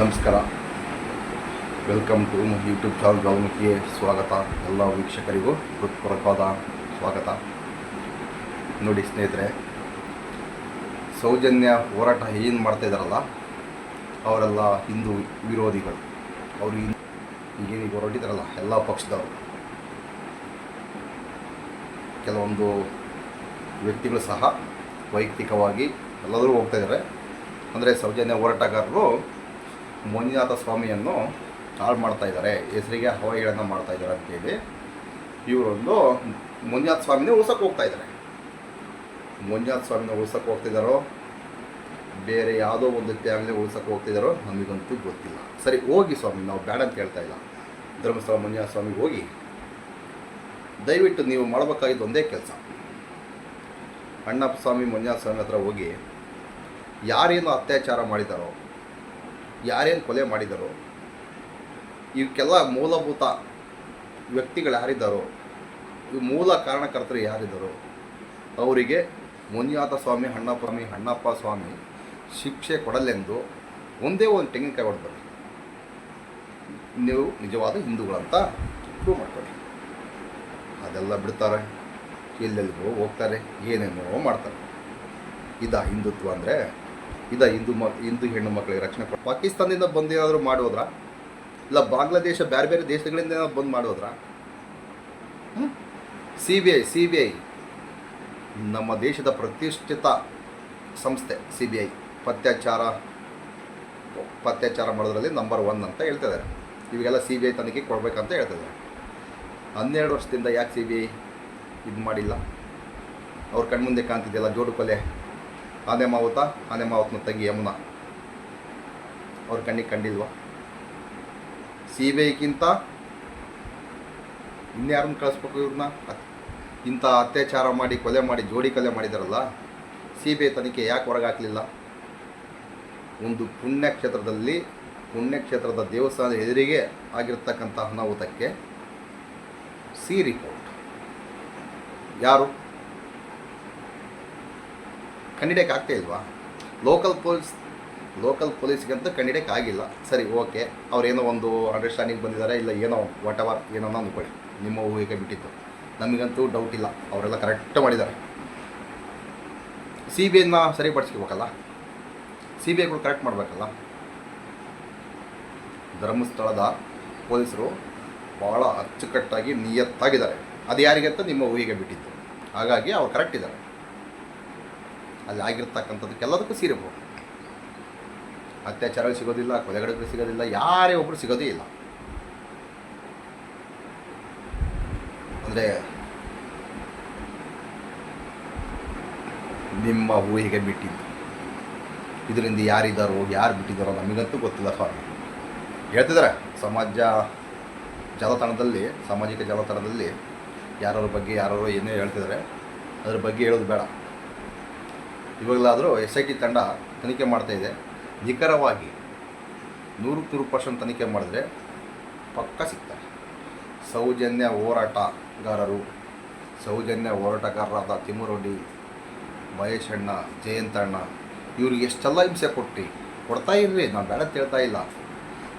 ನಮಸ್ಕಾರ. Welcome to YouTube channel ಗೌಮುಖಿಯೇ ಸ್ವಾಗತ ಎಲ್ಲ ವೀಕ್ಷಕರಿಗೂ ಹೃತ್ಪೂರ್ವಕವಾದ ಸ್ವಾಗತ. ನೋಡಿ ಸ್ನೇಹಿತರೆ, ಸೌಜನ್ಯ ಹೋರಾಟ ಏನು ಮಾಡ್ತಾ ಇದ್ದಾರಲ್ಲ, ಅವರೆಲ್ಲ ಹಿಂದೂ ವಿರೋಧಿಗಳು. ಅವರು ಈಗೇನು ಹೊರಟಿದ್ದಾರಲ್ಲ, ಎಲ್ಲ ಪಕ್ಷದವರು. ಕೆಲವೊಂದು ವ್ಯಕ್ತಿಗಳು ಸಹ ವೈಯಕ್ತಿಕವಾಗಿ ಎಲ್ಲರೂ ಹೋಗ್ತಾ ಇದ್ದಾರೆ. ಅಂದರೆ ಸೌಜನ್ಯ ಹೋರಾಟಗಾರರು ಮಂಜುನಾಥ ಸ್ವಾಮಿಯನ್ನು ಹಾಳು ಮಾಡ್ತಾ ಇದ್ದಾರೆ. ಹೆಸರಿಗೆ ಹವಾಯಿಗಳನ್ನು ಮಾಡ್ತಾ ಇದ್ದಾರೆ ಅಂತೇಳಿ ಇವರೊಂದು ಮಂಜುನಾಥ ಸ್ವಾಮಿನೇ ಉಳ್ಸಕ್ಕೆ ಹೋಗ್ತಾ ಇದ್ದಾರೆ. ಮಂಜುನಾಥ ಸ್ವಾಮಿನ ಉಳ್ಸಕ್ಕೆ ಹೋಗ್ತಿದ್ದಾರೋ? ಬೇರೆ ಯಾವುದೋ ಒಂದು ಫ್ಯಾಮಿಲಿ ಉಳ್ಸಕ್ಕೆ ಹೋಗ್ತಿದ್ದಾರೋ? ನಮಗಂತೂ ಗೊತ್ತಿಲ್ಲ. ಸರಿ, ಹೋಗಿ ಸ್ವಾಮಿ, ನಾವು ಬೇಡ ಅಂತ ಹೇಳ್ತಾ ಇಲ್ಲ. ಧರ್ಮಸ್ಥಳ ಮಂಜುನಾಥ ಸ್ವಾಮಿಗೆ ಹೋಗಿ. ದಯವಿಟ್ಟು ನೀವು ಮಾಡಬೇಕಾಗಿದ್ದು ಒಂದೇ ಕೆಲಸ. ಅಣ್ಣಪ್ಪ ಸ್ವಾಮಿ ಮಂಜುನಾಥ ಸ್ವಾಮಿ ಹತ್ರ ಹೋಗಿ ಯಾರೇನು ಅತ್ಯಾಚಾರ ಮಾಡಿದಾರೋ ಯಾರೇನು ಕೊಲೆ ಮಾಡಿದರೋ ಇವಕ್ಕೆಲ್ಲ ಮೂಲಭೂತ ವ್ಯಕ್ತಿಗಳು ಯಾರಿದ್ದಾರೋ, ಇವು ಮೂಲ ಕಾರಣಕರ್ತರು ಯಾರಿದ್ದಾರೋ, ಅವರಿಗೆ ಮುನಿಯಾತ ಸ್ವಾಮಿ ಅಣ್ಣಪ್ಪ ಸ್ವಾಮಿ ಅಣ್ಣಪ್ಪ ಸ್ವಾಮಿ ಶಿಕ್ಷೆ ಕೊಡಲೆಂದು ಒಂದೇ ಒಂದು ತೆಂಗಿನಕಾಯಿ ಹೊಡೆದ್ರಿ ನೀವು ನಿಜವಾದ ಹಿಂದೂಗಳಂತ ಪ್ರೂವ್ ಮಾಡ್ಕೊಳ್ಳಿ ಅದೆಲ್ಲ ಬಿಡ್ತಾರೆ ಎಲ್ಲೆಲ್ಲಿಗೋ ಹೋಗ್ತಾರೆ, ಏನೇನೋ ಮಾಡ್ತಾರೆ. ಇದಾ ಹಿಂದುತ್ವ ಅಂದರೆ ಇದ ಹಿಂದೂ ಮ, ಹಿಂದೂ ಹೆಣ್ಣು ಮಕ್ಕಳಿಗೆ ರಕ್ಷಣೆ ಕೊಡ ಪಾಕಿಸ್ತಾನದಿಂದ ಬಂದು ಏನಾದರೂ ಮಾಡೋದ್ರ ಇಲ್ಲ ಬಾಂಗ್ಲಾದೇಶ ಬೇರೆ ಬೇರೆ ದೇಶಗಳಿಂದ ಏನಾದ್ರು ಬಂದು ಮಾಡೋದ್ರ C B I, C B I. ನಮ್ಮ ದೇಶದ ಪ್ರತಿಷ್ಠಿತ ಸಂಸ್ಥೆ, ಸಿ ಬಿ ಐ. ಪತ್ಯಾಚಾರ ಪತ್ಯಾಚಾರ ಮಾಡೋದ್ರಲ್ಲಿ ನಂಬರ್ ಒನ್ ಅಂತ ಹೇಳ್ತಿದ್ದಾರೆ. ಇವಾಗೆಲ್ಲ ಸಿ ಬಿ ಐ ತನಿಖೆ ಕೊಡಬೇಕಂತ ಹೇಳ್ತಿದ್ದಾರೆ. ಹನ್ನೆರಡು ವರ್ಷದಿಂದ ಯಾಕೆ ಸಿ ಬಿ ಐ ಇದು ಮಾಡಿಲ್ಲ? ಅವ್ರ ಕಣ್ಮುಂದೆ ಕಾಣ್ತಿದೆಯಲ್ಲ ಜೋಡು ಕೊಲೆ. ಆನೆ ಮಾವುತ ಆನೆ ಮಾವುತನ ತಂಗಿ ಯಮುನಾ. ಅವ್ರ ಕಣ್ಣಿಗೆ ಕಂಡಿಲ್ವಾ? ಸಿ ಬಿ ಐಗಿಂತ ಇನ್ಯಾರನ್ನ ಕಳಿಸ್ಬೇಕು ಇವ್ರನ್ನ? ಇಂಥ ಅತ್ಯಾಚಾರ ಮಾಡಿ, ಕೊಲೆ ಮಾಡಿ, ಜೋಡಿ ಕೊಲೆ ಮಾಡಿದಾರಲ್ಲ ಸಿ ಬಿ ಐ ತನಿಖೆ ಯಾಕೆ ಹೊರಗಾಕಲಿಲ್ಲ? ಒಂದು ಪುಣ್ಯಕ್ಷೇತ್ರದಲ್ಲಿ, ಪುಣ್ಯಕ್ಷೇತ್ರದ ದೇವಸ್ಥಾನದ ಎದುರಿಗೆ ಆಗಿರ್ತಕ್ಕಂಥ ಅನಾಹುತಕ್ಕೆ ಸಿ ರಿಪೋರ್ಟ್. ಯಾರು? ಕಂಡಿಡಿಯಕ್ಕೆ ಆಗ್ತಾ ಇಲ್ವಾ? ಲೋಕಲ್ ಪೊಲೀಸ್ ಲೋಕಲ್ ಪೊಲೀಸ್ಗಂತೂ ಕಂಡಿಡಿಯಕ್ಕೆ ಆಗಿಲ್ಲ. ಸರಿ ಓಕೆ ಅವ್ರೇನೋ ಒಂದು ಅಂಡರ್ಸ್ಟ್ಯಾಂಡಿಂಗ್ ಬಂದಿದ್ದಾರೆ, ಇಲ್ಲ ಏನೋ ವಾಟ್ ಎವರ್ ಏನೋ ಅಂದ್ಕೊಳ್ಳಿ. ನಿಮ್ಮ ಊಹಿಗೆ ಬಿಟ್ಟಿದ್ದು. ನಮಗಂತೂ ಡೌಟ್ ಇಲ್ಲ. ಅವರೆಲ್ಲ ಕರೆಕ್ಟ್ ಮಾಡಿದ್ದಾರೆ. ಸಿ ಬಿ ಐನ ಸರಿಪಡಿಸ್ಕೋಬೇಕಲ್ಲ? ಸಿ ಬಿ ಐಗಳು ಕರೆಕ್ಟ್ ಮಾಡಬೇಕಲ್ಲ? ಧರ್ಮಸ್ಥಳದ ಪೊಲೀಸರು ಭಾಳ ಅಚ್ಚುಕಟ್ಟಾಗಿ ನಿಯತ್ತಾಗಿದ್ದಾರೆ. ಅದು ಯಾರಿಗೆ ಅಂತ ನಿಮ್ಮ ಊಹಿಗೆ ಬಿಟ್ಟಿದ್ದು. ಹಾಗಾಗಿ ಅವ್ರು ಕರೆಕ್ಟ್ ಇದ್ದಾರೆ. ಅಲ್ಲಿ ಆಗಿರ್ತಕ್ಕಂಥದ್ದಕ್ಕೆಲ್ಲದಕ್ಕೂ ಸೀರಬಹುದು. ಅತ್ಯಾಚಾರಗಳು ಸಿಗೋದಿಲ್ಲ, ಕೊಲೆಗಡೆಗಳು ಸಿಗೋದಿಲ್ಲ, ಯಾರೇ ಒಬ್ಬರು ಸಿಗೋದೇ ಇಲ್ಲ. ಅಂದರೆ ನಿಮ್ಮ ಊಹೆಗೆ ಬಿಟ್ಟಿದ್ದು? ಇದರಿಂದ ಯಾರಿದ್ದಾರೋ, ಯಾರು ಬಿಟ್ಟಿದ್ದಾರೋ ನಮಗಂತೂ ಗೊತ್ತಿಲ್ಲ ಫಾರ್ ಹೇಳ್ತಿದ್ದಾರೆ ಸಮಾಜ ಜಾಲತಾಣದಲ್ಲಿ, ಸಾಮಾಜಿಕ ಜಾಲತಾಣದಲ್ಲಿ ಯಾರ್ಯಾರ ಬಗ್ಗೆ ಯಾರೋ ಏನೇ ಹೇಳ್ತಿದ್ದಾರೆ ಅದ್ರ ಬಗ್ಗೆ ಹೇಳೋದು ಬೇಡ. ಇವಾಗಲಾದರೂ ಎಸ್ ಐ ಟಿ ತಂಡ ತನಿಖೆ ಮಾಡ್ತಾ ಇದೆ. ನಿಖರವಾಗಿ ನೂರಕ್ಕೆ ನೂರು ಪರ್ಸೆಂಟ್ ತನಿಖೆ ಮಾಡಿದ್ರೆ ಪಕ್ಕ ಸಿಗ್ತಾರೆ. ಸೌಜನ್ಯ ಹೋರಾಟಗಾರರು, ಸೌಜನ್ಯ ಹೋರಾಟಗಾರರಾದ ತಿಮ್ಮರೊಡ್ಡಿ, ಮಹೇಶ್ ಅಣ್ಣ ಜಯಂತಣ್ಣ ಇವ್ರಿಗೆ ಎಷ್ಟೆಲ್ಲ ಹಿಂಸೆ ಕೊಟ್ಟು, ಕೊಡ್ತಾ ಇರ್ರಿ ನಾವು ಬೇಡ ಹೇಳ್ತಾ ಇಲ್ಲ.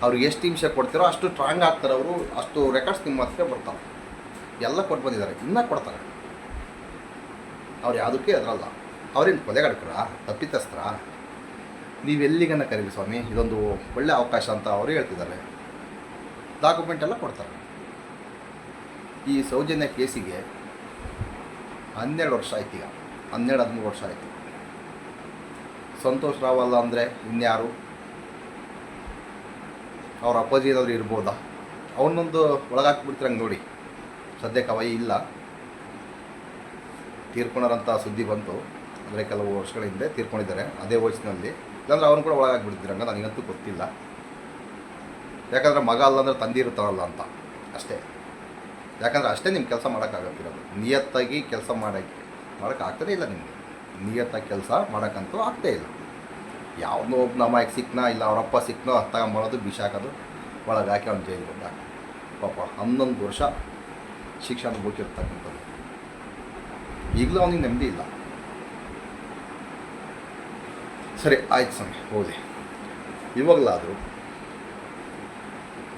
ಅವ್ರಿಗೆ ಎಷ್ಟು ಹಿಂಸೆ ಕೊಡ್ತೀರೋ ಅಷ್ಟು ಸ್ಟ್ರಾಂಗ್ ಆಗ್ತಾರೆ ಅವರು, ಅಷ್ಟು ರೆಕಾರ್ಡ್ಸ್ ನಿಮ್ಮ ಹತ್ರ ಬರ್ತಾರೆ ಎಲ್ಲ ಕೊಟ್ಟು ಬಂದಿದ್ದಾರೆ, ಇನ್ನೂ ಕೊಡ್ತಾರೆ. ಅವ್ರು ಯಾವುದಕ್ಕೆ ಅದರಲ್ಲ ಅವ್ರೇನು ಕೊಲೆಗಡಕ್ರ ತಪ್ಪಿತಸ್ತ್ರ ನೀವೆಲ್ಲಿಗನ್ನ ಕರೀರಿ ಸ್ವಾಮಿ? ಇದೊಂದು ಒಳ್ಳೆಯ ಅವಕಾಶ ಅಂತ ಅವರು ಹೇಳ್ತಿದ್ದಾರೆ. ಡಾಕ್ಯುಮೆಂಟ್ ಎಲ್ಲ ಕೊಡ್ತಾರೆ. ಈ ಸೌಜನ್ಯ ಕೇಸಿಗೆ ಹನ್ನೆರಡು ವರ್ಷ ಆಯ್ತು ಈಗ. ಹನ್ನೆರಡು, ಹದಿಮೂರು ವರ್ಷ ಆಯಿತು. ಸಂತೋಷ್ ರಾವ್ ಅಲ್ಲ ಅಂದರೆ ಇನ್ಯಾರು? ಅವ್ರ ಅಪ್ಪಾಜಿ ಏನಾದರೂ ಇರ್ಬೋದಾ? ಅವನೊಂದು ಒಳಗಾಕ್ಬಿಡ್ತಿರಂಗೆ ನೋಡಿ. ಸದ್ಯಕ್ಕೆ ಅವೈ ಇಲ್ಲ. ತೀರ್ಕೊಂಡರಂಥ ಸುದ್ದಿ ಬಂತು. ಅಂದರೆ ಕೆಲವು ವರ್ಷಗಳ ಹಿಂದೆ ತೀರ್ಕೊಂಡಿದ್ದಾರೆ, ಅದೇ ವಯಸ್ಸಿನಲ್ಲಿ. ಇಲ್ಲಾಂದ್ರೆ ಅವ್ರನ್ನ ಕೂಡ ಒಳಗಾಗ್ಬಿಡ್ತಿರಂಗ ನನಗಂತೂ ಗೊತ್ತಿಲ್ಲ. ಯಾಕಂದರೆ ಮಗ ಅಲ್ಲ ಅಂದರೆ ತಂದೆ ಇರ್ತಾರಲ್ಲ ಅಂತ, ಅಷ್ಟೇ. ಯಾಕಂದರೆ ಅಷ್ಟೇ ನಿಮ್ಮ ಕೆಲಸ ಮಾಡೋಕ್ಕಾಗತ್ತಿರೋದು. ನಿಯತ್ತಾಗಿ ಕೆಲಸ ಮಾಡೋಕ್ಕೆ ಮಾಡೋಕ್ಕಾಗ್ತದೇ ಇಲ್ಲ ನಿಮಗೆ. ನಿಯತ್ತಾಗಿ ಕೆಲಸ ಮಾಡೋಕ್ಕಂತೂ ಆಗ್ತೇ ಇಲ್ಲ. ಯಾವನೋ ಒಬ್ಬ ನಮಗೆ ಸಿಕ್ಕನೋ ಇಲ್ಲ ಅವರಪ್ಪ ಸಿಕ್ಕನೋ ತಗೊಂಬರೋದು, ಬಿಸಾಕೋದು ಒಳಗೆ ಹಾಕಿ ಅವ್ನು ಜೈಲಿಗೆ ಬಂದ ಪಾಪ ಹನ್ನೊಂದು ವರ್ಷ ಶಿಕ್ಷಣ ಮುಗಿರ್ತಕ್ಕಂಥದ್ದು ಈಗಲೂ ಅವನಿಗೆ ನೆಮ್ಮದಿ ಇಲ್ಲ. ಸರಿ, ಆಯ್ತು ಸ್ವಾಮಿ, ಹೋದೆ. ಇವಾಗಲಾದರೂ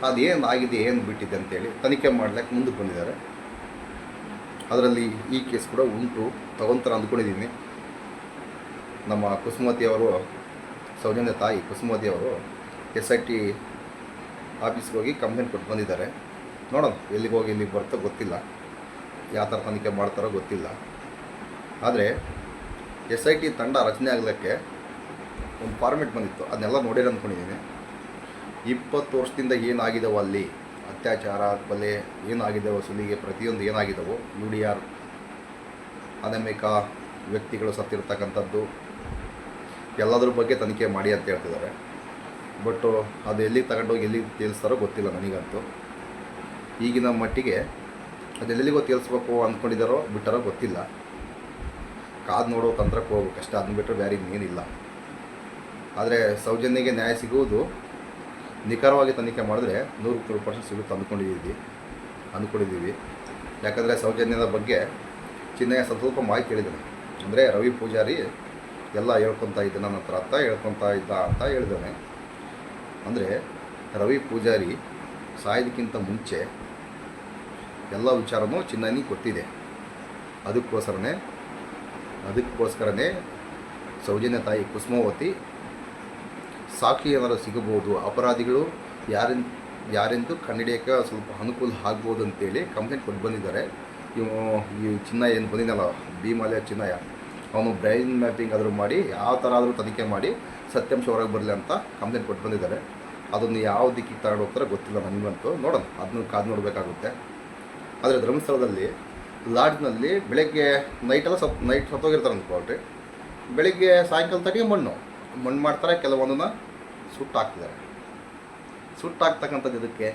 ಅದೇನು ಆಗಿದೆ, ಏನು ಬಿಟ್ಟಿದೆ ಅಂತೇಳಿ ತನಿಖೆ ಮಾಡ್ಲಿಕ್ಕೆ ಮುಂದಕ್ಕೆ ಬಂದಿದ್ದಾರೆ. ಅದರಲ್ಲಿ ಈ ಕೇಸ್ ಕೂಡ ಉಂಟು ತಗೊಂತಾರೆ ಅಂದ್ಕೊಂಡಿದ್ದೀನಿ. ನಮ್ಮ ಕುಸುಮತಿ ಅವರು, ಸೌಜನ್ಯ ತಾಯಿ ಕುಸುಮತಿ ಅವರು ಎಸ್ ಐ ಟಿ ಆಫೀಸ್ಗೆ ಹೋಗಿ ಕಂಪ್ಲೇಂಟ್ ಕೊಟ್ಟು ಬಂದಿದ್ದಾರೆ. ನೋಡೋಣ, ಎಲ್ಲಿಗೆ ಹೋಗಿ, ಎಲ್ಲಿಗೆ ಬರ್ತೋ ಗೊತ್ತಿಲ್ಲ. ಯಾವ ಥರ ತನಿಖೆ ಮಾಡ್ತಾರೋ ಗೊತ್ತಿಲ್ಲ. ಆದರೆ ಎಸ್ ಐ ಟಿ ತಂಡ ರಚನೆ ಆಗಲಿಕ್ಕೆ ಒಂದು ಫಾರ್ಮೆಟ್ ಬಂದಿತ್ತು. ಅದನ್ನೆಲ್ಲ ನೋಡಿರ ಅಂದ್ಕೊಂಡಿದ್ದೀನಿ. ಇಪ್ಪತ್ತು ವರ್ಷದಿಂದ ಏನಾಗಿದ್ದಾವೆ ಅಲ್ಲಿ, ಅತ್ಯಾಚಾರ ಕೊಲೆ ಏನಾಗಿದ್ದಾವೆ ಸುಲಿಗೆ ಪ್ರತಿಯೊಂದು ಏನಾಗಿದ್ದಾವೋ ಯು ಡಿ ಆರ್, ಅನಮೇಕ ವ್ಯಕ್ತಿಗಳು ಸತ್ತಿರ್ತಕ್ಕಂಥದ್ದು, ಎಲ್ಲದ್ರ ಬಗ್ಗೆ ತನಿಖೆ ಮಾಡಿ ಅಂತ ಹೇಳ್ತಿದ್ದಾರೆ. ಬಟ್ಟು ಅದು ಎಲ್ಲಿಗೆ ತಗೊಂಡೋಗಿ ಎಲ್ಲಿಗೆ ತೇಲಿಸ್ತಾರೋ ಗೊತ್ತಿಲ್ಲ ನನಗಂತೂ. ಈಗಿನ ಮಟ್ಟಿಗೆ ಅದೆಲ್ಲಿಗೋ ತೇಲಿಸ್ಬೇಕು ಅಂದ್ಕೊಂಡಿದ್ದಾರೋ ಬಿಟ್ಟಾರೋ ಗೊತ್ತಿಲ್ಲ. ಕಾದು ನೋಡೋ ತಂತ್ರಕ್ಕೆ ಹೋಗ್ಬೇಕಷ್ಟೇ. ಅದನ್ನ ಬಿಟ್ಟರೆ ಬೇರೆ ಇನ್ನೇನಿಲ್ಲ. ಆದರೆ ಸೌಜನ್ಯಗೆ ನ್ಯಾಯ ಸಿಗುವುದು. ನಿಖರವಾಗಿ ತನಿಖೆ ಮಾಡಿದ್ರೆ ನೂರು ಪರ್ಸೆಂಟ್ ಸಿಗುತ್ತೆ ಅಂದ್ಕೊಂಡಿದ್ದೀವಿ. ಅಂದ್ಕೊಂಡಿದ್ದೀವಿ. ಯಾಕಂದರೆ ಸೌಜನ್ಯದ ಬಗ್ಗೆ ಚಿನ್ನಯ್ಯ ಸ್ವಲ್ಪ ಮಾಹಿತಿ ಹೇಳಿದ್ದಾನೆ. ಅಂದರೆ ರವಿ ಪೂಜಾರಿ ಎಲ್ಲ ಹೇಳ್ಕೊತಾ ಇದ್ದ, ನನ್ನ ಹತ್ರ ಅಂತ ಹೇಳ್ಕೊತಾ ಇದ್ದ ಅಂತ ಹೇಳಿದ್ದಾನೆ. ಅಂದರೆ ರವಿ ಪೂಜಾರಿ ಸಾಯೋದಕ್ಕಿಂತ ಮುಂಚೆ ಎಲ್ಲ ವಿಚಾರನೂ ಚಿನ್ನನಿಗೆ ಗೊತ್ತಿದೆ ಅದಕ್ಕೋಸ್ಕರನೇ ಅದಕ್ಕೋಸ್ಕರನೇ ಸೌಜನ್ಯ ತಾಯಿ ಕುಸುಮಾವತಿ ಸಾಕ್ಷಿ ಏನಾದರೂ ಸಿಗಬಹುದು, ಅಪರಾಧಿಗಳು ಯಾರೆಂದು ಯಾರೆಂದು ಕಂಡಿಡಿಯೋಕ್ಕೆ ಸ್ವಲ್ಪ ಅನುಕೂಲ ಆಗ್ಬೋದು ಅಂತೇಳಿ ಕಂಪ್ಲೇಂಟ್ ಕೊಟ್ಟು ಬಂದಿದ್ದಾರೆ. ಇವು, ಈ ಚಿನ್ನ ಏನು ಬಂದಿದ್ದಲ್ಲ ಭೀಮಾಲಯ ಚಿನ್ನಯ ಅವನು ಬ್ರೈನ್ ಮ್ಯಾಪಿಂಗ್ ಆದರೂ ಮಾಡಿ, ಯಾವ ಥರ ಆದರೂ ತನಿಖೆ ಮಾಡಿ ಸತ್ಯಾಂಶ ಹೊರಗೆ ಬರಲಿ ಅಂತ ಕಂಪ್ಲೇಂಟ್ ಕೊಟ್ಟು ಬಂದಿದ್ದಾರೆ. ಅದನ್ನು ಯಾವ ದಿಕ್ಕಿಗೆ ತಗೊಂಡು ಹೋಗ್ತಾರೆ ಗೊತ್ತಿಲ್ಲ ನನಗಂತೂ. ನೋಡೋಣ, ಅದನ್ನು ಕಾದು ನೋಡಬೇಕಾಗುತ್ತೆ. ಆದರೆ ಧರ್ಮಸ್ಥಳದಲ್ಲಿ, ಲಾಡ್ಜ್ನಲ್ಲಿ ಬೆಳಗ್ಗೆ ನೈಟೆಲ್ಲ ಸ್ವಲ್ಪ ನೈಟ್ ಸತ್ತೋಗಿರ್ತಾರೆ ಅಂದ್ಕೊಳ್ರಿ ಬೆಳಗ್ಗೆ ಸಾಯಂಕಾಲ ತನಕ ಮಣ್ಣು. ಮಣ್ಣು ಮಾಡ್ತಾರೆ ಕೆಲವೊಂದನ್ನು ಸುಟ್ಟು ಹಾಕ್ತಿದ್ದಾರೆ ಇದಕ್ಕೆ,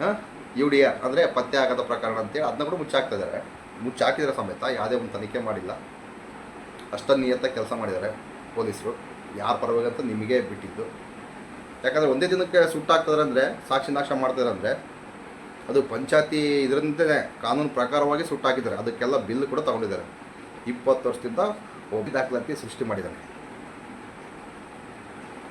ಹಾಂ ಯು ಡಿ ಆರ್ ಅಂದರೆ ಪತ್ತೆ ಆಗದ ಪ್ರಕರಣ ಅಂತೇಳಿ ಅದನ್ನ ಕೂಡ ಮುಚ್ಚಾಕ್ತಿದ್ದಾರೆ. ಮುಚ್ಚಾಕಿದ್ರೆ ಸಮೇತ ಯಾವುದೇ ಒಂದು ತನಿಖೆ ಮಾಡಿಲ್ಲ. ಅಷ್ಟನ್ನು ನಿಯತ್ತ ಕೆಲಸ ಮಾಡಿದ್ದಾರೆ ಪೊಲೀಸರು. ಯಾರ ಪರವಾಗಿ ಅಂತ ನಿಮಗೆ ಬಿಟ್ಟಿದ್ದು. ಯಾಕಂದರೆ ಒಂದೇ ದಿನಕ್ಕೆ ಸುಟ್ಟಾಗ್ತದ್ರೆ ಅಂದರೆ, ಸಾಕ್ಷಿ ನಾಶ ಮಾಡ್ತಿದ್ದಾರೆ ಅಂದರೆ, ಅದು ಪಂಚಾಯತಿ ಇದರಿಂದಲೇ ಕಾನೂನು ಪ್ರಕಾರವಾಗಿ ಸುಟ್ಟಾಕಿದ್ದಾರೆ. ಅದಕ್ಕೆಲ್ಲ ಬಿಲ್ ಕೂಡ ತಗೊಂಡಿದ್ದಾರೆ. ಇಪ್ಪತ್ತು ವರ್ಷದಿಂದ ಒಬ್ಬ ಸೃಷ್ಟಿ ಮಾಡಿದ್ದಾನೆ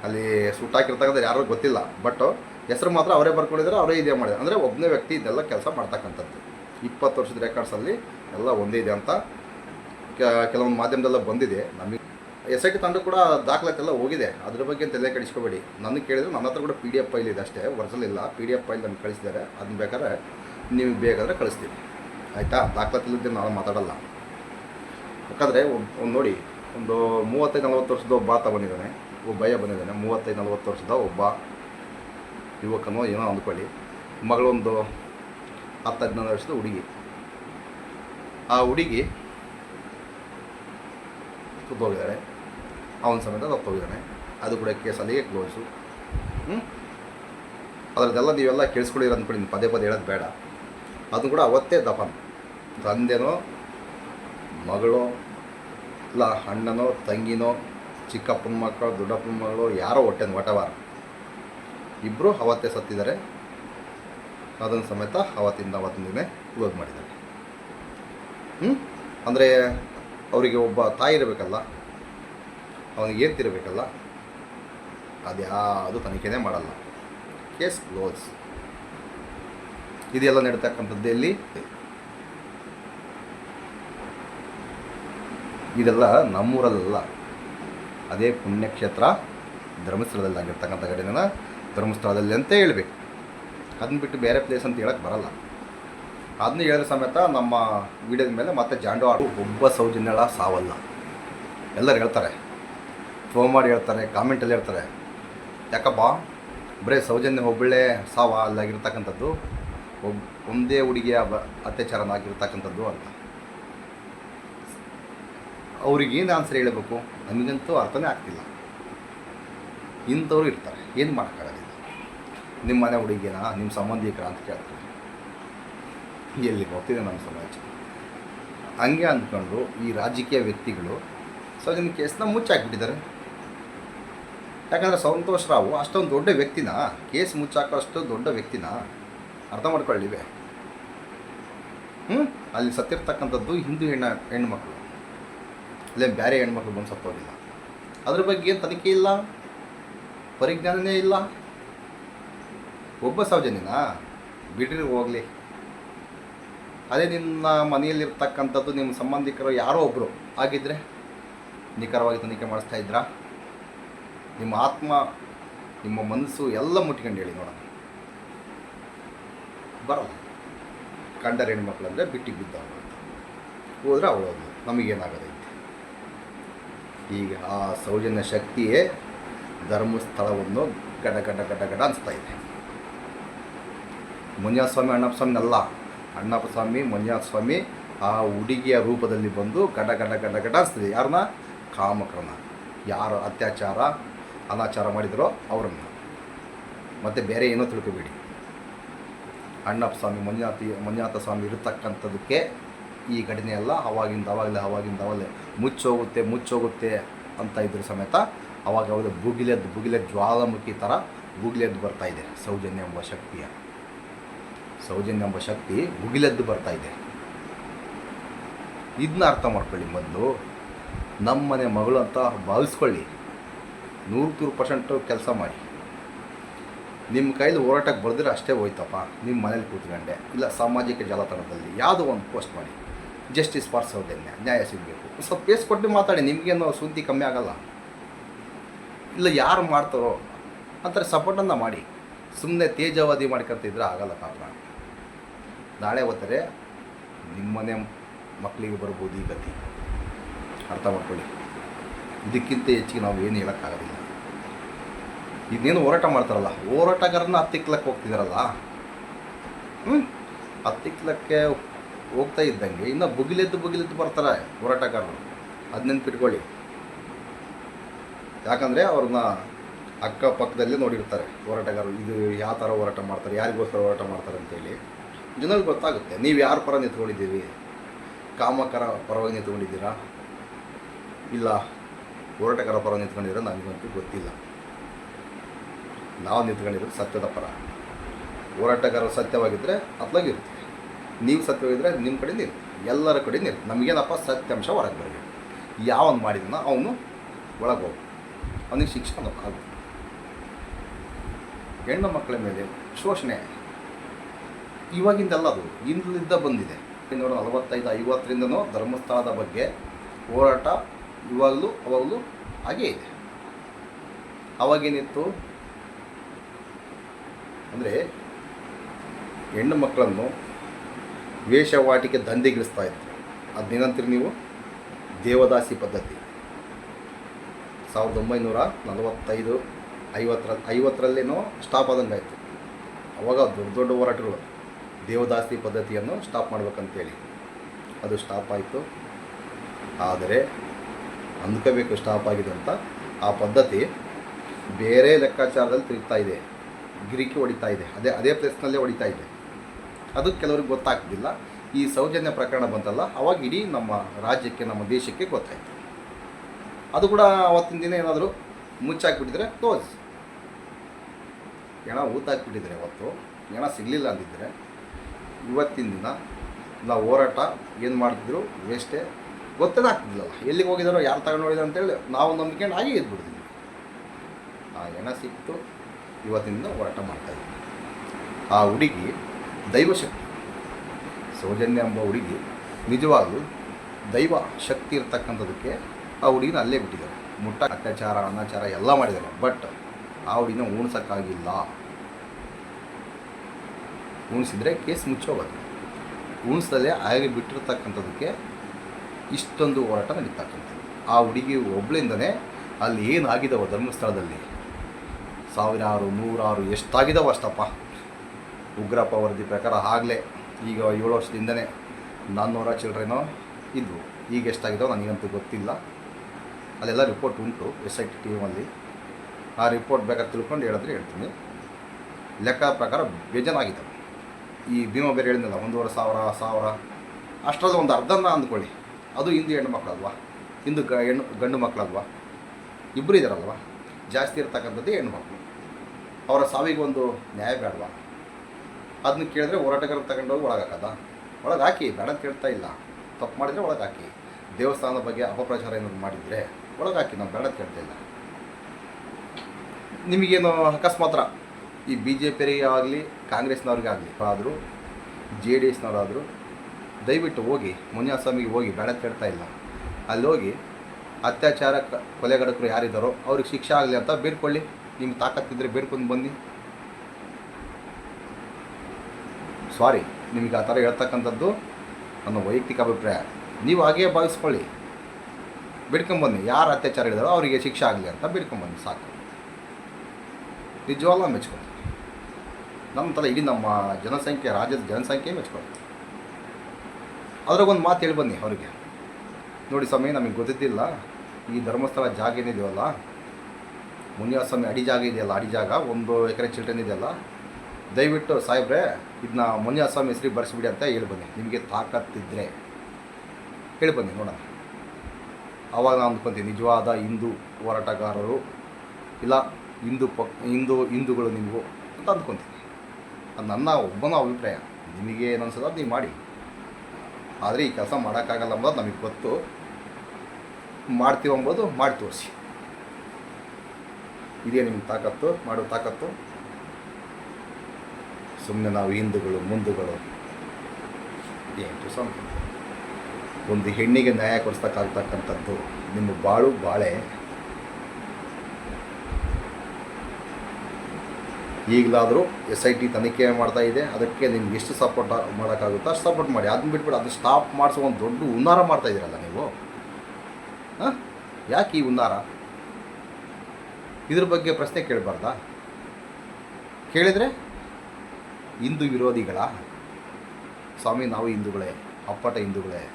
ಅಲ್ಲಿ ಸುಟ್ಟಾಕಿರ್ತಕ್ಕಂಥ ಯಾರು ಗೊತ್ತಿಲ್ಲ. ಬಟ್ ಹೆಸರು ಮಾತ್ರ ಅವರೇ ಬರ್ಕೊಂಡಿದ್ದಾರೆ ಅವರೇ ಇದೇ ಮಾಡಿದ್ದಾರೆ ಅಂದರೆ ಒಬ್ಬನೇ ವ್ಯಕ್ತಿ ಇದೆಲ್ಲ ಕೆಲಸ ಮಾಡ್ತಕ್ಕಂಥದ್ದು. ಇಪ್ಪತ್ತು ವರ್ಷದ ರೆಕಾರ್ಡ್ಸಲ್ಲಿ ಎಲ್ಲ ಒಂದೇ ಇದೆ ಅಂತ ಕೆಲವೊಂದು ಮಾಧ್ಯಮದೆಲ್ಲ ಬಂದಿದೆ. ನಮಗೆ ಎಸ್ ಐ ಟಿ ತಂಡ ಕೂಡ ದಾಖಲಾತಿ ಎಲ್ಲ ಹೋಗಿದೆ. ಅದ್ರ ಬಗ್ಗೆ ತಲೆ ಕಡಿಸ್ಕೋಬೇಡಿ. ನನಗೆ ಕೇಳಿದ್ರೆ ನನ್ನ ಹತ್ರ ಕೂಡ ಪಿ ಡಿ ಎಫ್ ಫೈಲ್ ಇದೆ ಅಷ್ಟೇ. ಒರಿಜಿನಲ್ ಇಲ್ಲ. ಪಿ ಡಿ ಎಫ್ ಫೈಲ್ ನಮ್ಗೆ ಕಳಿಸಿದ್ದಾರೆ. ಅದನ್ನ ಬೇಕಾದ್ರೆ ನಿಮಗೆ ಬೇಕಾದರೆ ಕಳಿಸ್ತೀವಿ. ಆಯಿತಾ? ದಾಖಲಾತಿ ಇಲ್ಲದೆ ನಾನು ಮಾತಾಡಲ್ಲ. ಯಾಕಂದರೆ ಒಂದು ನೋಡಿ. ಒಂದು ಮೂವತ್ತೈದು, ನಲ್ವತ್ತು ವರ್ಷದ ಬಂದಿದ್ದಾನೆ. ಒಬ್ಬ ಭಯ ಬಂದಿದ್ದಾನೆ, ಮೂವತ್ತೈದು, ನಲ್ವತ್ತು ವರ್ಷದ ಒಬ್ಬ ಯುವಕನೋ ಏನೋ ಅಂದ್ಕೊಳ್ಳಿ. ಮಗಳೊಂದು ಹತ್ತು ಹದಿನೈದು ವರ್ಷದ ಹುಡುಗಿ. ಆ ಹುಡುಗಿ ಹೋಗಿದ್ದಾಳೆ ಅವನ ಸಮೇತ ತಪ್ಪೋಗಿದ್ದಾನೆ ಅದು ಕೂಡ ಕೇಸ್ ಅಲ್ಲಿಗೆ ಕ್ಲೋಸು ಹ್ಞೂ ಅದರದ್ದೆಲ್ಲ ನೀವೆಲ್ಲ ಕೇಳಿಸ್ಕೊಳ್ಳಿರ ಅಂದ್ಕೊಂಡು ಪದೇ ಪದೇ ಹೇಳೋದು ಬೇಡ. ಅದನ್ನು ಕೂಡ ಅವತ್ತೇ ದಫನ್. ತಂದೆನೋ, ಮಗಳೋ, ಇಲ್ಲ ಅಣ್ಣನೋ, ತಂಗಿನೋ ಚಿಕ್ಕಪ್ಪನ ಮಕ್ಕಳು ದೊಡ್ಡಪ್ಪನ ಮಗಳು ಯಾರೋ ಹೊಟ್ಟೆನ ವಟವಾರ ಇಬ್ಬರು ಅವತ್ತೇ ಸತ್ತಿದ್ದಾರೆ. ಅದನ್ನು ಸಮೇತ ಅವತ್ತಿಂದ ಅವತ್ತಿನ ದಿನ ಕ್ಲೋಸ್ ಮಾಡಿದ್ದಾರೆ. ಹ್ಞೂ ಅಂದರೆ ಅವರಿಗೆ ಒಬ್ಬ ತಾಯಿ ಇರಬೇಕಲ್ಲ, ಅವನಿಗೆ ಏರ್ತಿರಬೇಕಲ್ಲ ಅದ್ಯಾವುದು ಅದು ಯಾವುದು ತನಿಖೆನೇ ಮಾಡಲ್ಲ. Case close. ಇದೆಲ್ಲ ನಡೀತಕ್ಕಂಥದ್ದು ಎಲ್ಲಿ ಇದೆಲ್ಲ ನಮ್ಮೂರಲ್ಲ. ಅದೇ ಪುಣ್ಯಕ್ಷೇತ್ರ ಧರ್ಮಸ್ಥಳದಲ್ಲಿ ಆಗಿರ್ತಕ್ಕಂಥ ಘಟನೆನ ಧರ್ಮಸ್ಥಳದಲ್ಲಿ ಅಂತ ಹೇಳಬೇಕು. ಅದನ್ನ ಬಿಟ್ಟು ಬೇರೆ ಪ್ಲೇಸ್ ಅಂತ ಹೇಳಕ್ಕೆ ಬರಲ್ಲ. ಅದನ್ನ ಹೇಳಿದ ಸಮೇತ ನಮ್ಮ ವಿಡಿಯೋದ ಮೇಲೆ ಮತ್ತೆ ಜಾಂಡು ಆಡು ಒಬ್ಬ ಸೌಜನ್ಯಳ ಸಾವಲ್ಲ. ಎಲ್ಲರೂ ಹೇಳ್ತಾರೆ. ಫೋನ್ ಮಾಡಿ ಹೇಳ್ತಾರೆ ಕಾಮೆಂಟಲ್ಲಿ ಹೇಳ್ತಾರೆ. ಯಾಕಪ್ಪ? ಬರೀ ಸೌಜನ್ಯ ಒಬ್ಬಳೆ ಸಾವ ಅಲ್ಲಾಗಿರ್ತಕ್ಕಂಥದ್ದು ಒಬ್, ಒಂದೇ ಹುಡುಗಿಯ ಅತ್ಯಾಚಾರನಾಗಿರ್ತಕ್ಕಂಥದ್ದು ಅತ್ಯಾಚಾರನ ಅಂತ. ಅವ್ರಿಗೇನು ಆನ್ಸರ್ ಹೇಳಬೇಕು? ನಮಗಂತೂ ಅರ್ಥನೇ ಆಗ್ತಿಲ್ಲ. ಇಂಥವ್ರು ಇರ್ತಾರೆ. ಏನು ಮಾಡೋಕ್ಕಾಗೋದಿಲ್ಲ ನಿಮ್ಮ ಮನೆ ಹುಡುಗಿನ? ನಿಮ್ಮ ಸಂಬಂಧಿಕರ ಅಂತ ಕೇಳ್ತಾರೆ ಎಲ್ಲಿ ಬರ್ತಿದೆ ನಮ್ಮ ಸಮಾಜ? ಹಂಗೆ ಅಂದ್ಕೊಂಡು ಈ ರಾಜಕೀಯ ವ್ಯಕ್ತಿಗಳು ಸೊ ನಿಮ್ಮ ಕೇಸನ್ನ ಮುಚ್ಚಾಕ್ಬಿಟ್ಟಿದ್ದಾರೆ. ಯಾಕಂದರೆ ಸಂತೋಷ್ ರಾವು ಅಷ್ಟೊಂದು ದೊಡ್ಡ ವ್ಯಕ್ತಿನ? ಕೇಸ್ ಮುಚ್ಚಾಕೋ ಅಷ್ಟು ದೊಡ್ಡ ವ್ಯಕ್ತಿನ? ಅರ್ಥ ಮಾಡ್ಕೊಳ್ಳಿವೆ. ಹ್ಞೂ ಅಲ್ಲಿ ಸತ್ತಿರ್ತಕ್ಕಂಥದ್ದು ಹಿಂದೂ ಹೆಣ್ಣ ಹೆಣ್ಮಕ್ಳು ಅಲ್ಲೇ ಬೇರೆ ಹೆಣ್ಮಕ್ಳು ಬಂದು ಸತ್ತೋಗಿಲ್ಲ. ಅದ್ರ ಬಗ್ಗೆ ಏನು ತನಿಖೆ ಇಲ್ಲ? ಪರಿಜ್ಞಾನನೇ ಇಲ್ಲ. ಒಬ್ಬ ಸೌಜನ್ಯನ? ಬಿಡ್ರಿ, ಹೋಗಲಿ. ಅದೇ ನಿನ್ನ ಮನೆಯಲ್ಲಿರ್ತಕ್ಕಂಥದ್ದು ನಿಮ್ಮ ಸಂಬಂಧಿಕರು ಯಾರೋ ಒಬ್ಬರು ಆಗಿದ್ದರೆ ನಿಖರವಾಗಿ ತನಿಖೆ ಮಾಡಿಸ್ತಾ ಇದ್ರಾ? ನಿಮ್ಮ ಆತ್ಮ, ನಿಮ್ಮ ಮನಸ್ಸು ಎಲ್ಲ ಮುಟ್ಕೊಂಡು ಹೇಳಿ ನೋಡೋಣ. ಬರಲ್ಲ. ಕಂಡರ ಹೆಣ್ಮಕ್ಳು ಅಂದರೆ ಬಿಟ್ಟಿಗೆ ಬಿದ್ದವಳು ಹೋದ್ರೆ ಅವಳು ನಮಗೇನಾಗೋದು ಈಗ ಆ ಸೌಜನ್ಯ ಶಕ್ತಿಯೇ ಧರ್ಮಸ್ಥಳವನ್ನು ಗಡ ಗಡ ಗಡ ಗಡ ಅನಿಸ್ತಾ ಇದೆ. ಮಂಜುನಾಥ ಸ್ವಾಮಿ ಅಣ್ಣಪ್ಪ ಸ್ವಾಮಿನಲ್ಲ ಅಣ್ಣಪ್ಪ ಸ್ವಾಮಿ ಮಂಜುನಾಥ ಸ್ವಾಮಿ ಆ ಹುಡುಗಿಯ ರೂಪದಲ್ಲಿ ಬಂದು ಗಡ ಗಡ ಗಡ ಗಡ ಅನಿಸ್ತದೆ. ಯಾರನ್ನ ಕಾಮಕ್ರಮ. ಯಾರು ಅತ್ಯಾಚಾರ, ಅನಾಚಾರ ಮಾಡಿದರೋ ಅವರನ್ನು. ಮತ್ತು ಬೇರೆ ಏನೋ ತಿಳ್ಕೊಬೇಡಿ. ಅಣ್ಣಪ್ಪ ಸ್ವಾಮಿ ಮಂಜುನಾಥಿ ಮಂಜುನಾಥ ಸ್ವಾಮಿ ಇರತಕ್ಕಂಥದ್ದಕ್ಕೆ ಈ ಘಟನೆ ಎಲ್ಲ ಅವಾಗಿಂದ ಅವಾಗಲೇ ಅವಾಗಿಂದ ಅವಾಗಲೇ ಮುಚ್ಚೋಗುತ್ತೆ ಮುಚ್ಚೋಗುತ್ತೆ ಅಂತ ಇದ್ರ ಸಮೇತ ಅವಾಗ ಅವಾಗ ಬುಗಿಲೆದ್ದು ಬುಗಿಲೆ ಜ್ವಾಲಾಮುಖಿ ಥರ ಬುಗಿಲೆದ್ದು ಬರ್ತಾ ಇದೆ. ಸೌಜನ್ಯ ಎಂಬ ಶಕ್ತಿಯ. ಸೌಜನ್ಯ ಎಂಬ ಶಕ್ತಿ ಬುಗಿಲೆದ್ದು ಬರ್ತಾ ಇದೆ. ಇದನ್ನ ಅರ್ಥ ಮಾಡ್ಕೊಳ್ಳಿ ಮೊದಲು. ನಮ್ಮನೆ ಮಗಳು ಅಂತ ಭಾವಿಸ್ಕೊಳ್ಳಿ. ನೂರು ಪರ್ಸೆಂಟು ಕೆಲಸ ಮಾಡಿ. ನಿಮ್ಮ ಕೈಲಿ ಹೋರಾಟಕ್ಕೆ ಬರೆದ್ರೆ ಅಷ್ಟೇ ಹೋಯ್ತಪ್ಪ. ನಿಮ್ಮ ಮನೇಲಿ ಕೂತ್ಕೊಂಡೆ. ಇಲ್ಲ ಸಾಮಾಜಿಕ ಜಾಲತಾಣದಲ್ಲಿ ಯಾವುದೋ ಒಂದು ಪೋಸ್ಟ್ ಮಾಡಿ. ಜಸ್ಟಿಸ್ ಫಾರ್ ಸೌಜನ್ಯ ನ್ಯಾಯ ಸಿಗಬೇಕು. ಸ್ವಲ್ಪ ಪೇಸ್ ಕೊಟ್ಟು ಮಾತಾಡಿ, ನಿಮಗೇನು ಸುದ್ದಿ ಕಮ್ಮಿ ಆಗಲ್ಲ? ಇಲ್ಲ ಯಾರು ಮಾಡ್ತಾರೋ ಅಂತಾರೆ ಸಪೋರ್ಟನ್ನು ಮಾಡಿ. ಸುಮ್ಮನೆ ತೇಜವಾದಿ ಮಾಡ್ಕೊಂತಿದ್ರೆ ಆಗಲ್ಲ ಪಾಪ. ನಾಳೆ ಹೋದರೆ ನಿಮ್ಮನೆ ಮಕ್ಕಳಿಗೆ ಬರ್ಬೋದು ಈ ಗತಿ. ಅರ್ಥ ಮಾಡ್ಕೊಳ್ಳಿ. ಇದಕ್ಕಿಂತ ಹೆಚ್ಚಿಗೆ ನಾವು ಏನು ಹೇಳೋಕ್ಕಾಗೋದಿಲ್ಲ. ಇದನ್ನೇನು ಹೋರಾಟ ಮಾಡ್ತಾರಲ್ಲ ಹೋರಾಟಗಾರನ ಹತ್ತಿಕ್ಲಕ್ಕೆ ಹೋಗ್ತಿದಾರಲ್ಲ? ಹ್ಞೂ ಹತ್ತಿಕ್ಲಕ್ಕೆ ಹೋಗ್ತಾ ಇದ್ದಂಗೆ, ಇನ್ನು ಬುಗಿಲೆದ್ದು ಬುಗಿಲೆದ್ದು ಬರ್ತಾರೆ ಹೋರಾಟಗಾರರು. ಅದನ್ನ ನೆನ್ಪಿಟ್ಕೊಳ್ಳಿ. ಯಾಕಂದರೆ ಅವ್ರನ್ನ ಅಕ್ಕಪಕ್ಕದಲ್ಲೇ ನೋಡಿರ್ತಾರೆ ಹೋರಾಟಗಾರರು, ಇದು ಯಾವ ಥರ ಹೋರಾಟ ಮಾಡ್ತಾರೆ, ಯಾರಿಗೋಸ್ಕರ ಹೋರಾಟ ಮಾಡ್ತಾರೆ ಅಂತೇಳಿ. ಜನರಿಗೆ ಗೊತ್ತಾಗುತ್ತೆ, ನೀವು ಯಾರ ಪರ ನಿಂತ್ಕೊಂಡಿದ್ದೀವಿ ಕಾಮಕರ ಪರವಾಗಿ ನಿಂತ್ಕೊಂಡಿದ್ದೀರಾ? ಇಲ್ಲ ಹೋರಾಟಗಾರ ಪರ ನಿಂತ್ಕೊಂಡಿರೋ ನನಗಂತೂ ಗೊತ್ತಿಲ್ಲ. ನಾವು ನಿಂತ್ಕೊಂಡಿರೋದು ಸತ್ಯದ ಪರ. ಹೋರಾಟಗಾರರು ಸತ್ಯವಾಗಿದ್ದರೆ ಅತ್ಲಾಗಿರುತ್ತೆ ನೀವು ಸತ್ಯವಾಗಿದ್ದರೆ ನಿಮ್ಮ ಕಡೆ ಇರ್ತದೆ ಎಲ್ಲರ ಕಡೆ ಇರ್ತದೆ ನಮಗೇನಪ್ಪ ಸತ್ಯಾಂಶ ಹೊರಗೆ ಬರಬೇಕು ಯಾವನು ಮಾಡಿದನ ಅವನು ಒಳಗೆ ಹೋಗು. ಅವನಿಗೆ ಶಿಕ್ಷೆ ಆಗುತ್ತೆ ಹೆಣ್ಣು ಮಕ್ಕಳ ಮೇಲೆ ಶೋಷಣೆ. ಇವಾಗಿಂದಲ್ಲ ಅದು ಇಂದಿಂದ ಬಂದಿದೆ. ಇನ್ನೂರ ನಲವತ್ತೈದು, ಐವತ್ತರಿಂದನೂ ಧರ್ಮಸ್ಥಳದ ಬಗ್ಗೆ ಹೋರಾಟ ಇವಾಗಲೂ, ಅವಾಗಲೂ ಹಾಗೇ ಇದೆ. ಅವಾಗೇನಿತ್ತು? ಅಂದರೆ ಹೆಣ್ಣು ಮಕ್ಕಳನ್ನು ವೇಷವಾಟಿಕೆ ದಂಧೆಗಿಳಿಸ್ತಾ ಇದ್ರು. ಅದನ್ನೇನಂತೀರಿ ನೀವು? ದೇವದಾಸಿ ಪದ್ಧತಿ. ಸಾವಿರದ ಒಂಬೈನೂರ ನಲವತ್ತೈದು, ಐವತ್ತರ, ಐವತ್ತರಲ್ಲೇನೋ ಸ್ಟಾಪ್ ಆದಂಗೆ ಆಯಿತು. ಅವಾಗ ದೊಡ್ಡ ದೊಡ್ಡ ಹೋರಾಟಗಳು. ದೇವದಾಸಿ ಪದ್ಧತಿಯನ್ನು ಸ್ಟಾಪ್ ಮಾಡಬೇಕಂತೇಳಿ. ಅದು ಸ್ಟಾಪ್ ಆಯಿತು. ಆದರೆ ಅಂದ್ಕೋಬೇಕು ಸ್ಟಾಪ್ ಆಗಿದೆ ಅಂತ. ಆ ಪದ್ಧತಿ ಬೇರೆ ಲೆಕ್ಕಾಚಾರದಲ್ಲಿ ತಿರುಗ್ತಾ ಇದೆ. ಗಿರಿಕಿ ಹೊಡಿತಾ ಇದೆ. ಅದೇ ಅದೇ ಪ್ಲೇಸ್ನಲ್ಲೇ ಹೊಡಿತಾ ಇದೆ. ಅದು ಕೆಲವ್ರಿಗೆ ಗೊತ್ತಾಗ್ತಿಲ್ಲ. ಈ ಸೌಜನ್ಯ ಪ್ರಕರಣ ಬಂತಲ್ಲ, ಅವಾಗ ಇಡೀ ನಮ್ಮ ರಾಜ್ಯಕ್ಕೆ, ನಮ್ಮ ದೇಶಕ್ಕೆ ಗೊತ್ತಾಯಿತು. ಅದು ಕೂಡ ಅವತ್ತಿನ ದಿನ ಏನಾದರೂ ಮುಚ್ಚಾಕ್ಬಿಟ್ಟಿದ್ರೆ ಕ್ಲೋಸ್. ಹೆಣ ಊತಾಕ್ಬಿಟ್ಟಿದ್ರೆ ಅವತ್ತು ಹೆಣ ಸಿಗಲಿಲ್ಲ ಅಂದಿದ್ದರೆ ಇವತ್ತಿನ ದಿನ ನಾವು ಹೋರಾಟ ಏನು ಮಾಡ್ತಿದ್ರು, ವೇಸ್ಟೇ ಗೊತ್ತೇ ಆಗ್ತಿದ್ದಿಲ್ಲಲ್ಲ ಎಲ್ಲಿಗೆ ಹೋಗಿದಾರೋ, ಯಾರು ತಗೊಂಡು ಹೋಗಿದಾರೋ ಅಂತೇಳಿ ನಾವು ನಂಬಿಕೊಂಡು ಹಾಗೆ ಇದ್ಬಿಡ್ತೀವಿ ಆ ಹೆಣ ಸಿಕ್ತು, ಇವತ್ತಿನಿಂದ ಹೋರಾಟ ಮಾಡ್ತಾಯಿದ್ವಿ ಆ ಹುಡುಗಿ ದೈವಶಕ್ತಿ. ಸೌಜನ್ಯ ಎಂಬ ಹುಡುಗಿ ನಿಜವಾಗಲೂ ದೈವ ಶಕ್ತಿ ಇರ್ತಕ್ಕಂಥದ್ದಕ್ಕೆ ಆ ಹುಡುಗಿನ ಅಲ್ಲೇ ಬಿಟ್ಟಿದ್ದಾರೆ. ಮುಟ್ಟ, ಅತ್ಯಾಚಾರ, ಅನಾಚಾರ ಎಲ್ಲ ಮಾಡಿದ್ದಾರೆ. ಬಟ್ ಆ ಹುಡುಗಿನ ಉಣಿಸೋಕ್ಕಾಗಿಲ್ಲ. ಉಣಿಸಿದ್ರೆ ಕೇಸ್ ಮುಚ್ಚೋಗೋದು. ಉಣಿಸ್ದಲ್ಲೇ ಹಾಗೆ ಬಿಟ್ಟಿರ್ತಕ್ಕಂಥದ್ದಕ್ಕೆ ಇಷ್ಟೊಂದು ಹೋರಾಟ ನಡೀತಕ್ಕಂಥದ್ದು. ಆ ಹುಡುಗಿ ಒಬ್ಳಿಂದನೇ ಅಲ್ಲಿ ಏನಾಗಿದ್ದಾವ ಧರ್ಮಸ್ಥಳದಲ್ಲಿ. ಸಾವಿರಾರು, ನೂರಾರು ಎಷ್ಟಾಗಿದ್ದಾವ ಅಷ್ಟಪ್ಪ. ಉಗ್ರಪ್ಪ ವರದಿ ಪ್ರಕಾರ ಆಗಲೇ ಈಗ ಏಳು ವರ್ಷದಿಂದನೇ ನಾನ್ನೂರ ಚಿಲ್ಡ್ರೇನೋ ಇದ್ವು. ಈಗ ಎಷ್ಟಾಗಿದ್ದೋ ನನಗಂತೂ ಗೊತ್ತಿಲ್ಲ. ಅಲ್ಲೆಲ್ಲ ರಿಪೋರ್ಟ್ ಉಂಟು ಎಸ್ ಐ ಟಿ ಟೀಮಲ್ಲಿ. ಆ ರಿಪೋರ್ಟ್ ಬೇಕಾದ್ರೆ ತಿಳ್ಕೊಂಡು ಹೇಳಿದ್ರೆ ಹೇಳ್ತೀನಿ. ಲೆಕ್ಕ ಪ್ರಕಾರ ಬೇಜಾನಾಗಿದ್ದಾವೆ ಈ ಭೀಮ ಬೇರೆ ಹೇಳಿದ್ನಲ್ಲ, ಒಂದೂವರೆ ಸಾವಿರ ಸಾವಿರ. ಅಷ್ಟರಲ್ಲಿ ಒಂದು ಅರ್ಧನ ಅಂದ್ಕೊಳ್ಳಿ. ಅದು ಹಿಂದೂ ಹೆಣ್ಣು ಮಕ್ಕಳಲ್ವಾ? ಹಿಂದೂ ಗ, ಹೆಣ್ಣು, ಗಂಡು ಮಕ್ಕಳಲ್ವಾ? ಇಬ್ಬರು ಇದ್ದಾರಲ್ವ? ಜಾಸ್ತಿ ಇರ್ತಕ್ಕಂಥದ್ದು ಹೆಣ್ಣು ಮಕ್ಕಳು. ಅವರ ಸಾವಿಗೆ ಒಂದು ನ್ಯಾಯ ಬೇಡವಾ? ಅದನ್ನ ಕೇಳಿದ್ರೆ ಹೋರಾಟಗಾರ ತಗೊಂಡೋಗಿ ಒಳಗೆ ಹಾಕದ ಒಳಗೆ ಹಾಕಿ ಬೇಡ ಅಂತ ಕೇಳ್ತಾ ಇಲ್ಲ. ತಪ್ಪು ಮಾಡಿದರೆ ಒಳಗೆ ಹಾಕಿ ದೇವಸ್ಥಾನದ ಬಗ್ಗೆ ಅಪಪ್ರಚಾರ ಏನಾದರೂ ಮಾಡಿದರೆ ಒಳಗೆ ಹಾಕಿ ನಾವು ಬೇಡ ಅಂತ ಕೇಳ್ತಾ ಇಲ್ಲ. ನಿಮಗೇನು ಅಕಸ್ಮಾತ್ರ ಈ ಬಿ ಜೆ ಆಗಲಿ ಕಾಂಗ್ರೆಸ್ನವ್ರಿಗಾಗಲಿ ಆದರೂ, ಜೆ ಡಿ ಎಸ್ನವರಾದರೂ ದಯವಿಟ್ಟು ಹೋಗಿ, ಮುನಿಯಾಸ್ವಾಮಿಗೆ ಹೋಗಿ, ಬೇಡ ಕೇಳ್ತಾ ಇಲ್ಲ. ಅಲ್ಲಿ ಹೋಗಿ ಅತ್ಯಾಚಾರ ಕೊಲೆಗಡಕರು ಯಾರಿದ್ದಾರೋ ಅವ್ರಿಗೆ ಶಿಕ್ಷೆ ಆಗಲಿ ಅಂತ ಬೇಡ್ಕೊಳ್ಳಿ. ನಿಮ್ಗೆ ತಾಕತ್ತಿದ್ರೆ ಬೇಡ್ಕೊಂಡು ಬನ್ನಿ. ಸಾರಿ ನಿಮಗೆ ಆ ಥರ ಹೇಳ್ತಕ್ಕಂಥದ್ದು ನನ್ನ ವೈಯಕ್ತಿಕ ಅಭಿಪ್ರಾಯ. ನೀವು ಹಾಗೇ ಭಾವಿಸ್ಕೊಳ್ಳಿ. ಬಿಡ್ಕೊಂಬನ್ನಿ. ಯಾರು ಅತ್ಯಾಚಾರ ಹೇಳಿದಾರೋ ಅವರಿಗೆ ಶಿಕ್ಷೆ ಆಗಲಿ ಅಂತ ಬಿಡ್ಕೊಂಬನ್ನಿ. ಸಾಕು. ನಿಜವಾಗ್ಲೂ ಮೆಚ್ಕೊಳ್ಳಿ ನಮ್ಮ ತಲೆ ಇಡೀ ನಮ್ಮ ಜನಸಂಖ್ಯೆ, ರಾಜ್ಯದ ಜನಸಂಖ್ಯೆ ಮೆಚ್ಕೊಳ್ಳಿ ಅದ್ರಾಗೊಂದು ಮಾತು ಹೇಳಿ ಬನ್ನಿ ಅವರಿಗೆ. ನೋಡಿ ಸ್ವಾಮಿ, ನಮಗೆ ಗೊತ್ತಿದ್ದಿಲ್ಲ. ಈ ಧರ್ಮಸ್ಥಳ ಜಾಗ ಏನಿದೆಯಲ್ಲ? ಮುನಿಯಾಸ್ವಾಮಿ ಅಡಿ ಜಾಗ ಇದೆಯಲ್ಲ? ಅಡಿ ಜಾಗ? ಒಂದು ಎಕರೆ ಚಿಲ್ಡ್ರನ್ ಇದೆಯಲ್ಲ? ದಯವಿಟ್ಟು ಸಾಹೇಬ್ರೆ ಇದನ್ನ ಮುನಿಯಸ್ವಾಮಿ ಹೆಸರಿಗೆ ಬರೆಸಿಬಿಡಿ ಅಂತ ಹೇಳಿ ಬನ್ನಿ. ನಿಮಗೆ ತಾಕತ್ತಿದ್ರೆ. ಹೇಳಿ ಬನ್ನಿ, ನೋಡೋಣ. ಆವಾಗ ನಾನು ಅಂದ್ಕೊತೀನಿ, ನಿಜವಾದ ಹಿಂದೂ ಹೋರಾಟಗಾರರು, ಇಲ್ಲ ಹಿಂದೂ ಪಕ್, ಹಿಂದೂ ಹಿಂದೂಗಳು ನೀವು ಅಂತ ಅಂದ್ಕೊತೀನಿ. ಅದು ನನ್ನ ಒಬ್ಬನ ಅಭಿಪ್ರಾಯ. ನಿಮಗೆ ಅನ್ಸೋದು ನೀವು ಮಾಡಿ. ಆದರೆ ಈ ಕೆಲಸ ಮಾಡೋಕ್ಕಾಗಲ್ಲ ಅಂಬೋದು ನಮಗೆ ಗೊತ್ತು. ಮಾಡ್ತೀವಂಬೋದು ಮಾಡಿ ತೋರಿಸಿ. ಇದೇ ನಿಮ್ಗೆ ತಾಕತ್ತು ಮಾಡೋ ತಾಕತ್ತು. ಸುಮ್ಮನೆ ನಾವು ಹಿಂದುಗಳು, ಮುಂದುಗಳು. ಏನು ಒಂದು ಹೆಣ್ಣಿಗೆ ನ್ಯಾಯ ಕೊಡಿಸ್ತಕ್ಕಾಗ್ತಕ್ಕಂಥದ್ದು ನಿಮ್ಮ ಬಾಳು ಬಾಳೆ. ಈಗಲಾದರೂ ಎಸ್ ಐ ಟಿ ತನಿಖೆ ಮಾಡ್ತಾ ಇದೆ, ಅದಕ್ಕೆ ನಿಮ್ಗೆ ಎಷ್ಟು ಸಪೋರ್ಟ್ ಮಾಡೋಕ್ಕಾಗುತ್ತೋ ಅಷ್ಟು ಸಪೋರ್ಟ್ ಮಾಡಿ. ಅದನ್ನ ಬಿಟ್ಬಿಟ್ಟು ಅದನ್ನ ಸ್ಟಾಪ್ ಮಾಡಿಸೋ ಒಂದು ದೊಡ್ಡ ಹುನ್ನಾರ ಮಾಡ್ತಾ ಇದ್ದೀರಲ್ಲ ನೀವು. ಹಾಂ? ಯಾಕೆ ಈ ಹುನ್ನಾರ? ಇದ್ರ ಬಗ್ಗೆ ಪ್ರಶ್ನೆ ಕೇಳಬಾರ್ದಾ? ಕೇಳಿದರೆ? ಹಿಂದೂ ವಿರೋಧಿಗಳ, ಸ್ವಾಮಿ ನಾವು ಹಿಂದೂಗಳೇ, ಅಪ್ಪಟ ಹಿಂದೂಗಳೇ.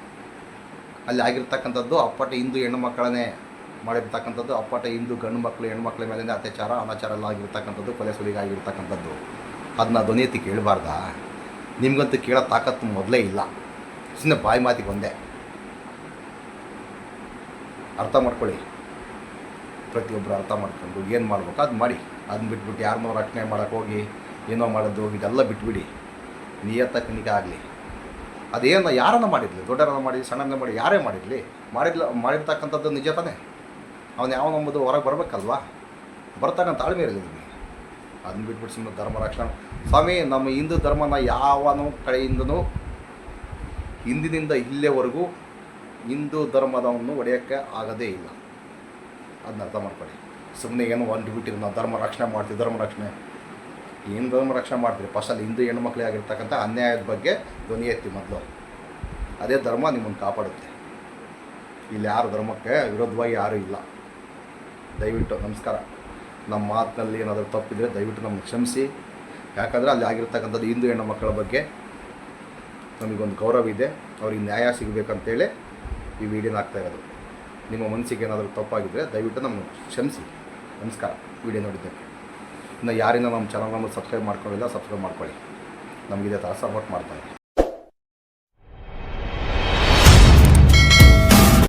ಅಲ್ಲಿ ಆಗಿರ್ತಕ್ಕಂಥದ್ದು ಅಪ್ಪಟ ಹಿಂದೂ ಹೆಣ್ಣು ಮಕ್ಕಳನ್ನೇ ಮಾಡಿರ್ತಕ್ಕಂಥದ್ದು, ಅಪ್ಪಟ ಹಿಂದೂ ಗಂಡು ಮಕ್ಕಳು ಹೆಣ್ಮಕ್ಳ ಮೇಲೆ ಅತ್ಯಾಚಾರ, ಅನಾಚಾರ ಎಲ್ಲ ಆಗಿರ್ತಕ್ಕಂಥದ್ದು, ಕೊಲೆ ಅದನ್ನ ಧ್ವನಿ ಕೇಳಬಾರ್ದಾ. ನಿಮ್ಗಂತೂ ಕೇಳೋ ತಾಕತ್ತು ಮೊದಲೇ ಇಲ್ಲ. ಸುಮ್ಮನೆ ಬಾಯಿ ಮಾತಿಗೆ ಒಂದೆ. ಅರ್ಥ ಮಾಡ್ಕೊಳ್ಳಿ. ಪ್ರತಿಯೊಬ್ಬರು ಅರ್ಥ ಮಾಡ್ಕೊಂಡು ಏನು ಮಾಡ್ಬೇಕು ಅದು ಮಾಡಿ. ಅದನ್ನ ಬಿಟ್ಬಿಟ್ಟು ಯಾರನ್ನೋ ರಕ್ಷಣೆ ಮಾಡೋಕ್ಕೆ ಹೋಗಿ ಏನೋ ಮಾಡೋದು ಇದೆಲ್ಲ ಬಿಟ್ಬಿಡಿ. ನಿಯತ್ತ ಕನಿಕೆ ಆಗಲಿ. ಅದೇನು ಯಾರನ್ನು ಮಾಡಿರಲಿ ದೊಡ್ಡರನ್ನ ಮಾಡಿ ಸಣ್ಣನ ಮಾಡಿ ಯಾರೇ ಮಾಡಿರಲಿ ಮಾಡಿರ್ಲ ಮಾಡಿರ್ತಕ್ಕಂಥದ್ದು ನಿಜ ತಾನೇ? ಅವನು ಯಾವ ನಂಬುದು ಹೊರಗೆ ಬರಬೇಕಲ್ವಾ? ಬರ್ತಕ್ಕಂಥ ತಾಳ್ಮೆ ಇರಲಿ ನಿಮಗೆ. ಅದನ್ನ ಬಿಟ್ಬಿಟ್ಟು ಸುಮ್ಮನೆ ಧರ್ಮ ರಕ್ಷಣೆ. ಸ್ವಾಮಿ, ನಮ್ಮ ಹಿಂದೂ ಧರ್ಮನ ಯಾವನೂ ಕಡೆಯಿಂದನೂ, ಹಿಂದಿನಿಂದ ಇಲ್ಲೇವರೆಗೂ ಹಿಂದೂ ಧರ್ಮದವನ್ನು ಒಡೆಯೋಕ್ಕೆ ಆಗೋದೇ ಇಲ್ಲ. ಅದನ್ನ ಅರ್ಥ ಮಾಡ್ಕೊಳ್ಳಿ. ಸುಮ್ಮನೆ ಏನೋ ಒಂದು ಬಿಟ್ಟಿರೋ ನಾವು ಧರ್ಮ ರಕ್ಷಣೆ ಮಾಡ್ತೀವಿ, ಧರ್ಮ ರಕ್ಷಣೆ. ಏನು ಧರ್ಮ ರಕ್ಷಣೆ ಮಾಡ್ತೀರಿ. ಫಸ್ಟಲ್ಲಿ ಹಿಂದೂ ಹೆಣ್ಮಕ್ಳಿಗೆ ಆಗಿರ್ತಕ್ಕಂಥ ಅನ್ಯಾಯದ ಬಗ್ಗೆ ಧ್ವನಿ ಎತ್ತಿ ಮೊದಲು. ಅದೇ ಧರ್ಮ ನಿಮ್ಮನ್ನು ಕಾಪಾಡುತ್ತೆ. ಇಲ್ಲಿ ಯಾರು ಧರ್ಮಕ್ಕೆ ವಿರೋಧವಾಗಿ ಯಾರೂ ಇಲ್ಲ. ದಯವಿಟ್ಟು ನಮಸ್ಕಾರ. ನಮ್ಮ ಮಾತಿನಲ್ಲಿ ಏನಾದರೂ ತಪ್ಪಿದ್ರೆ ದಯವಿಟ್ಟು ನಮ್ಗೆ ಕ್ಷಮಿಸಿ. ಯಾಕಂದರೆ ಅಲ್ಲಿ ಆಗಿರ್ತಕ್ಕಂಥದ್ದು ಹಿಂದೂ ಹೆಣ್ಣು ಮಕ್ಕಳ ಬಗ್ಗೆ ನಮಗೊಂದು ಗೌರವ ಇದೆ. ಅವ್ರಿಗೆ ನ್ಯಾಯ ಸಿಗಬೇಕಂತೇಳಿ ಈ ವಿಡಿಯೋನ ಆಗ್ತಾ ಇರೋದು. ನಿಮ್ಮ ಮನಸ್ಸಿಗೆ ಏನಾದರೂ ತಪ್ಪಾಗಿದ್ದರೆ ದಯವಿಟ್ಟು ನಮ್ಮನ್ನು ಕ್ಷಮಿಸಿ. ನಮಸ್ಕಾರ. ವಿಡಿಯೋ ನೋಡಿದ್ದಕ್ಕೆ. ಇನ್ನು ಯಾರಿನ ನಮ್ಮ ಚಾನಲ್ನ ಸಬ್ಸ್ಕ್ರೈಬ್ ಮಾಡ್ಕೊಳ್ಳಿಲ್ಲ ಸಬ್ಸ್ಕ್ರೈಬ್ ಮಾಡ್ಕೊಳ್ಳಿ. ನಮಗಿದೆ ಥರ ಸಪೋರ್ಟ್ ಮಾಡ್ತಾರೆ